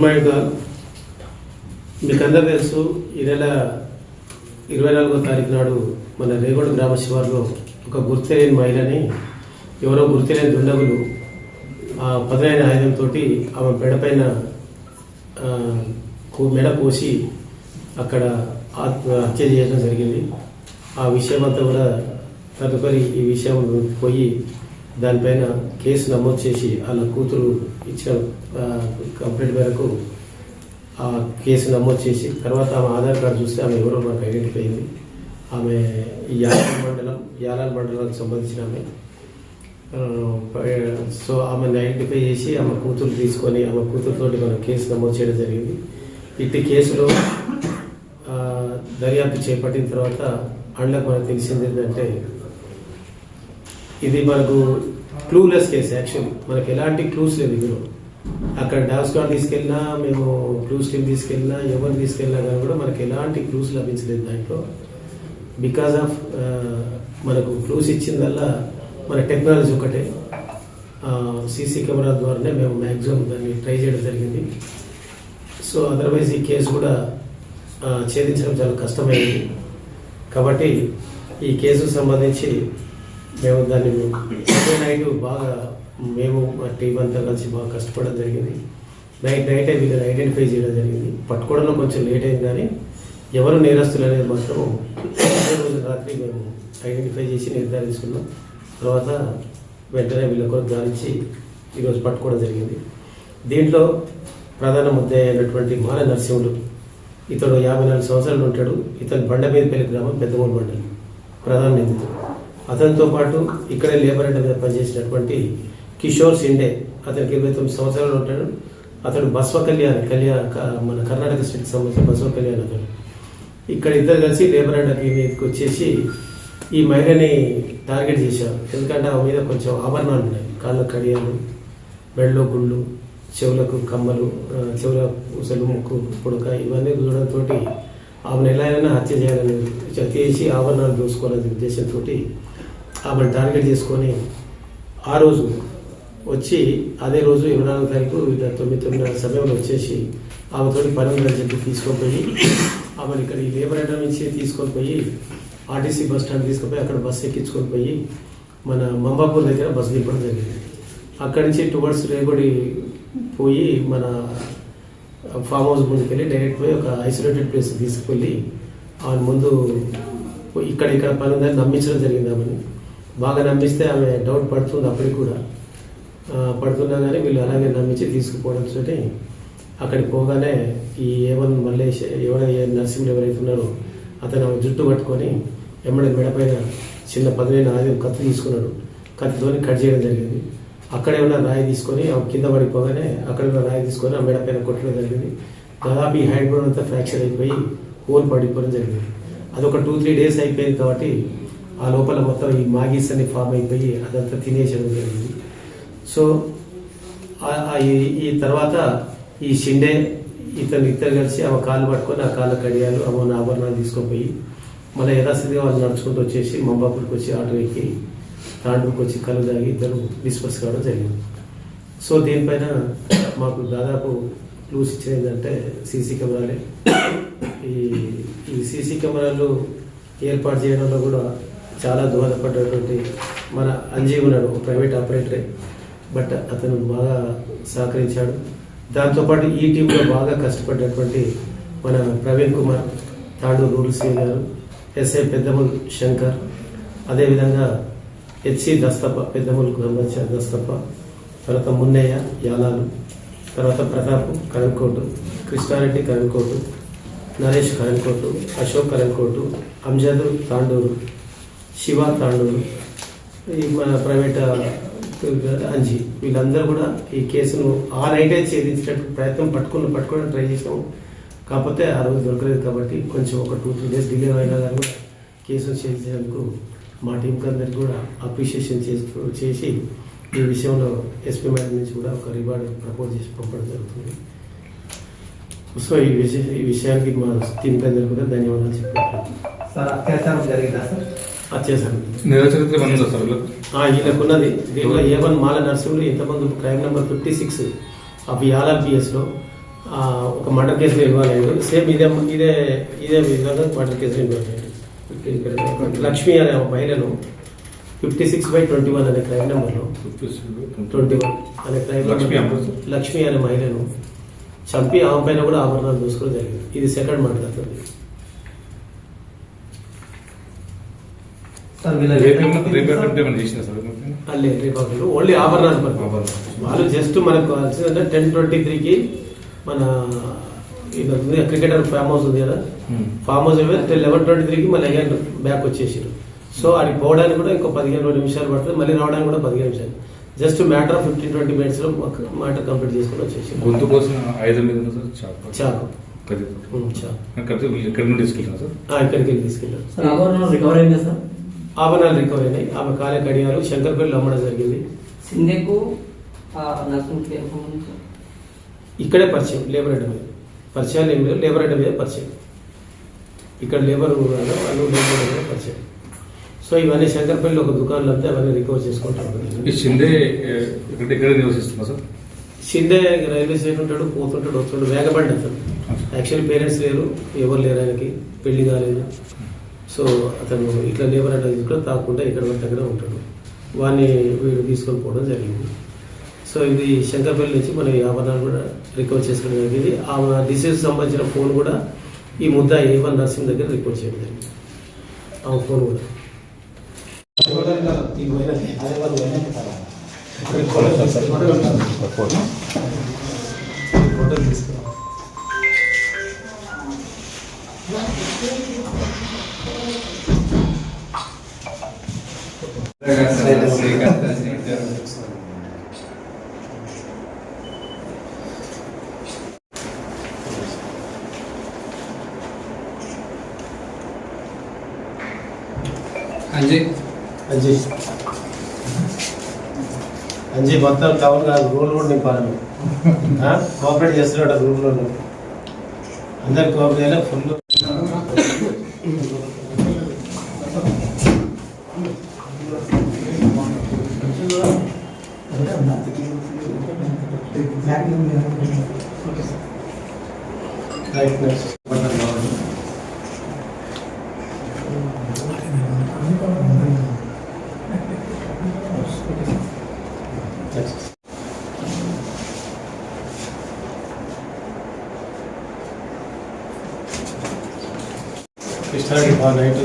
Good morning all మీకు తెలుసు ఈ నెల ఇరవై నాలుగో తారీఖు నాడు మన రేగొండ గ్రామ శివారులో ఒక గుర్తులేని మహిళని ఎవరో గుర్తులేని దుండగులు ఆ పదునైన ఆయుధంతో ఆమె మెడపైన ఆ, మెడ పోసి అక్కడ ఆత్మ హత్య చేయడం జరిగింది. ఆ విషయం అంతా కూడా తదుపరి ఈ విషయం పోయి దానిపైన కేసు నమోదు చేసి వాళ్ళ కూతురు ఇచ్చిన కంప్లైంట్ మేరకు ఆ కేసు నమోదు చేసి తర్వాత ఆమె ఆధార్ కార్డు చూస్తే ఆమె ఎవరో మనకు ఐడెంటిఫై అయింది. ఆమె ఈ యాలాల్ మండలం యాలాల్ మండలానికి సంబంధించిన ఆమె. సో ఆమెను ఐడెంటిఫై చేసి ఆమె కూతురు తీసుకొని ఆమె కూతురుతోటి మనం కేసు నమోదు చేయడం జరిగింది. ఇట్టి కేసులో దర్యాప్తు చేపట్టిన తర్వాత అండ్లకు మనకు తెలిసింది ఏంటంటే ఇది మనకు క్లూలెస్ కేసు యాక్చువల్లీ మనకు ఎలాంటి క్లూస్ లేదు ఇందులో. అక్కడ డాగ్ స్క్వాడ్ తీసుకెళ్ళినా మేము క్లూస్ టీమ్ తీసుకెళ్ళినా ఎవరు తీసుకెళ్ళినా కానీ కూడా మనకు ఎలాంటి క్లూస్ లభించలేదు దాంట్లో. బికాస్ ఆఫ్ మనకు క్లూస్ ఇచ్చిందల్లా మన టెక్నాలజీ ఒకటే. సీసీ కెమెరా ద్వారానే మేము మ్యాక్సిమం దాన్ని ట్రై చేయడం జరిగింది. సో అదర్వైజ్ ఈ కేసు కూడా ఛేదించడం చాలా కష్టమైంది. కాబట్టి ఈ కేసుకు సంబంధించి మేము దాన్ని సండే నైట్ బాగా మేము మా టీం అంతా కలిసి బాగా కష్టపడడం జరిగింది. నైట్ నైటే వీళ్ళని ఐడెంటిఫై చేయడం జరిగింది. పట్టుకోవడంలో కొంచెం లేట్ అయింది కానీ ఎవరు నేరస్తులు అనేది మాత్రం రోజు రాత్రి మేము ఐడెంటిఫై చేసి నిర్ధారించుకున్నాం తర్వాత వెంటనే వీళ్ళ కొరకు గాలించి ఈరోజు పట్టుకోవడం జరిగింది. దీంట్లో ప్రధాన ముద్ద అయినటువంటి మాల నరసింహుడు. ఇతడు యాభై నాలుగు సంవత్సరాలు ఉంటాడు. ఇతను బండమీదపల్లి గ్రామం పెద్దమూరు మండలం. ప్రధాన నిందితుడు. అతనితో పాటు ఇక్కడే లేబర్ అండ్ మీద పనిచేసినటువంటి కిషోర్ సిండే. అతనికి ఇరవై తొమ్మిది సంవత్సరాలు ఉంటాడు. అతడు బస్వ కళ్యాణ్ కళ్యాణ్ మన కర్ణాటక స్టేట్కి సంబంధించిన బస్వ కళ్యాణ్ అతడు. ఇక్కడ ఇద్దరు కలిసి లేబర్ అండ్ మీదకి వచ్చేసి ఈ మహిళని టార్గెట్ చేశారు. ఎందుకంటే ఆమె మీద కొంచెం ఆభరణాలు ఉన్నాయి. కాళ్ళ కడియాలు మెడలో గుళ్ళు చెవులకు కమ్మలు చెవుల పూసలు ముక్కు పుడక ఇవన్నీ చూడడంతో ఆమెను ఎలా అయినా హత్య చేయాలని హత్య చేసి ఆభరణాలు దోసుకోవాలనే ఉద్దేశంతో ఆమెను టార్గెట్ చేసుకొని ఆ రోజు వచ్చి అదే రోజు ఇరవై నాలుగు తారీఖు తొమ్మిది తొమ్మిది సమయంలో వచ్చేసి ఆమెతోటి పని ఉందని చెప్పి తీసుకొని పోయి ఆమెను ఇక్కడ ఈ లేబర్ అడ్డా నుంచి తీసుకొని పోయి ఆర్టీసీ బస్ స్టాండ్ తీసుకుపోయి అక్కడ బస్సు ఎక్కించుకొని పోయి మన మంబాపూర్ దగ్గర బస్సు దింపడం జరిగింది. అక్కడి నుంచి టువర్డ్స్ రేగుడి పోయి మన ఫామ్ హౌస్ ముందుకెళ్ళి డైరెక్ట్ పోయి ఒక ఐసోలేటెడ్ ప్లేస్ తీసుకెళ్ళి ఆమె ముందు ఇక్కడ ఇక్కడ పని ఉందని నమ్మించడం జరిగింది ఆమెను. బాగా నమ్మిస్తే ఆమె డౌట్ పడుతుంది అప్పటికి కూడా. పడుతున్నా కానీ వీళ్ళు అలాగే నమ్మించి తీసుకుపోవడం తీసుకుపోవడంతో అక్కడికి పోగానే ఈ ఏవన్ మల్లేష్ ఎవర నర్సింహులు ఎవరైతే ఉన్నారో అతను ఆమె జుట్టు పట్టుకొని ఎమ్మడి మెడపైన చిన్న పదిహేను ఆది కత్తి తీసుకున్నాడు. కత్తితోని కట్ చేయడం జరిగింది. అక్కడే ఉన్న రాయి తీసుకొని ఆమె కింద పడిపోగానే అక్కడ ఉన్న రాయి తీసుకొని ఆ మెడపైన కొట్టడం జరిగింది. దాదాపు ఈ హైడ్ బోన్ అంతా ఫ్రాక్చర్ అయిపోయి హోల్ పడిపోవడం జరిగింది. అదొక టూ త్రీ డేస్ అయిపోయింది కాబట్టి ఆ లోపల మొత్తం ఈ మాగీస్ అని ఫామ్ అయిపోయి అదంతా తినేసడం జరిగింది సో ఈ- ఈ తర్వాత ఈ షిండే ఇతను ఇద్దరు కలిసి ఆమె కాలు పట్టుకొని ఆ కాళ్ళ కడియాలు ఆమె ఆభరణాలు తీసుకుపోయి మళ్ళీ యథాస్థితిగా వాళ్ళు నడుచుకుంటూ వచ్చేసి మంబాపూర్కి వచ్చి ఆటో ఎక్కి తాండూరుకి వచ్చి కళ్ళు తాగి ఇద్దరు డిస్పర్స్ కావడం జరిగింది. సో దీనిపైన మాకు దాదాపు క్లూస్ ఇచ్చేది ఏంటంటే సీసీ కెమెరాలే. ఈ ఈ సీసీ కెమెరాలు ఏర్పాటు చేయడంలో కూడా చాలా దోహదపడ్డటువంటి మన అంజీ ఉన్నాడు ఒక ప్రైవేట్ ఆపరేటరే. బట్ అతను బాగా సహకరించాడు. దాంతోపాటు ఈ టీంలో బాగా కష్టపడ్డటువంటి మన ప్రవీణ్ కుమార్ తాండూరు రూల్ సింగ్ గారు ఎస్ఐ శంకర్ అదేవిధంగా హెచ్సి దస్తప్ప పెద్దమూలకు సంబంధించిన దస్తప్ప తర్వాత మున్నయ్య యాలాలు తర్వాత ప్రతాప్ కరణ్కోటు కృష్ణారెడ్డి కరణ్కోటు నరేష్ కరణ్కోటు అశోక్ కరణ్కోటు అంజదు తాండూరు శివ తాండూరు ఈ మన ప్రైవేట్ అంజి వీళ్ళందరూ కూడా ఈ కేసును ఆ నైటే ఛేదించినట్టు ప్రయత్నం పట్టుకుని పట్టుకోవడం ట్రై చేసాం కాకపోతే ఆ రోజు దొరకలేదు కాబట్టి కొంచెం ఒక టూ త్రీ డేస్ డిలే అయినా కానీ కూడా కేసును ఛేదించేందుకు మా టీంకి అందరికి కూడా అప్రిషియేషన్ చేస్తూ చేసి ఈ విషయంలో ఎస్పీ మేడం నుంచి కూడా ఒక రివార్డ్ ప్రపోజ్ చేసి పంపడం జరుగుతుంది. సో ఈ విషయ ఈ విషయానికి మా టీం అందరికి కూడా ధన్యవాదాలు చెప్పారు సార్ అత్యాచారం జరిగిందా సార్? వచ్చేసాను నిజ చరిత్ర ఏమన్నా ఉందా సార్ వీళ్ళకి? ఆ, ఈయనకున్నది. దీంట్లో ఏ వన్ మాల నరసింహులు ఇంతకుముందు crime number fifty six of యాలా పిఎస్లో ఆ, ఒక మర్డర్ కేసులో అయ్యాడు సేమ్ ఇదే ఇదే ఇదే విధంగా మర్డర్ కేసులో ఇక్కడ లక్ష్మి అనే మహిళను fifty six by twenty one అనే క్రైమ్ నెంబర్లో ట్వంటీ వన్ అనే క్రైమ్ లక్ష్మి నెంబర్ అమ్మ. లక్ష్మి అనే మహిళను చంపి ఆమె పైన కూడా ఆభరణాలు చూసుకోవడం జరిగింది. ఇది సెకండ్ మర్డర్ అతను సార్ వీళ్ళ చేసిన సార్ అల్లే రేపు ఓన్లీ ఆభరణాలు. వాళ్ళు జస్ట్ మనకు కావాల్సిందంటే టెన్ ట్వంటీ త్రీకి మన ఇది ఉంది, క్రికెటర్ ఫామ్ హౌస్ ఉంది కదా. ఫామ్ హౌస్ లెవెన్ ట్వంటీ త్రీకి మళ్ళీ అగైన్ బ్యాక్ వచ్చేసారు సో అది పోవడానికి కూడా ఇంకో పదిహేను రెండు నిమిషాలు పడుతుంది. మళ్ళీ రావడానికి కూడా పదిహేను నిమిషాలు. Just matter of fifteen twenty మినిట్స్లో మ్యాటర్ కంప్లీట్ చేసుకుని వచ్చేసి గొంతు కోసం ఐదు చాకు కత్తి ఎక్కడి నుండి తీసుకెళ్ళినా సార్? ఆ, ఇక్కడికి వెళ్ళి తీసుకెళ్ళారు. సార్ రికవర్ అయిందా సార్? ఆభరణాలు రికవర్ అయినాయి ఆమె కాలే కడియాలు. శంకర్పల్లి అమ్మడం జరిగింది. సింధేకు ఇక్కడే పరిచయం. లేబర్ అడ్డ మీద. పరిచయాలు ఏం లేవు. లేబర్ అడ్డ మీద పరిచయం. ఇక్కడ లేబర్ వాళ్ళు లేబర్ మీద పరిచయం. సో ఇవన్నీ శంకర్పల్లి ఒక దుకాణంలో అంతే అవన్నీ రికవర్ చేసుకుంటాం ఈ ఇక్కడ ఎక్కడ నివసిస్తున్నా సార్? రైల్వే స్టేషన్ ఉంటాడు పోతుంటాడు వస్తుంటాడు. వేగబండి అతను యాక్చువల్లీ పేరెంట్స్ లేరు ఎవరు లేరు ఆయనకి. పెళ్ళి కాలేదు. సో అతను ఇట్లా లేబర్ అడ్డ కూడా తాకుండా ఇక్కడ దగ్గర ఉంటాడు. వాడిని వీడు తీసుకొని పోవడం జరిగింది. సో ఇది శంకర్పల్లి నుంచి మనం ఈ ఆభరణాలు కూడా రికవర్ చేసుకోవడం జరిగింది. ఆ డిసీజ్ సంబంధించిన ఫోన్ కూడా ఈ ముద్ద ఏవన్ నర్సింగ్ దగ్గర రిపోర్ట్ చేయడం జరిగింది. ఆ ఫోన్ కూడా. తీసుకురా. అంజయ్ అంజయ్ అంజయ్ మొత్తం టౌన్ కాదు రూల్ కూడా నింపాలి కోఆపరేట్ చేస్తున్నాడు రూల్లో అందరు cooperate full. Right next next Krishna Reddy బాగా నైట్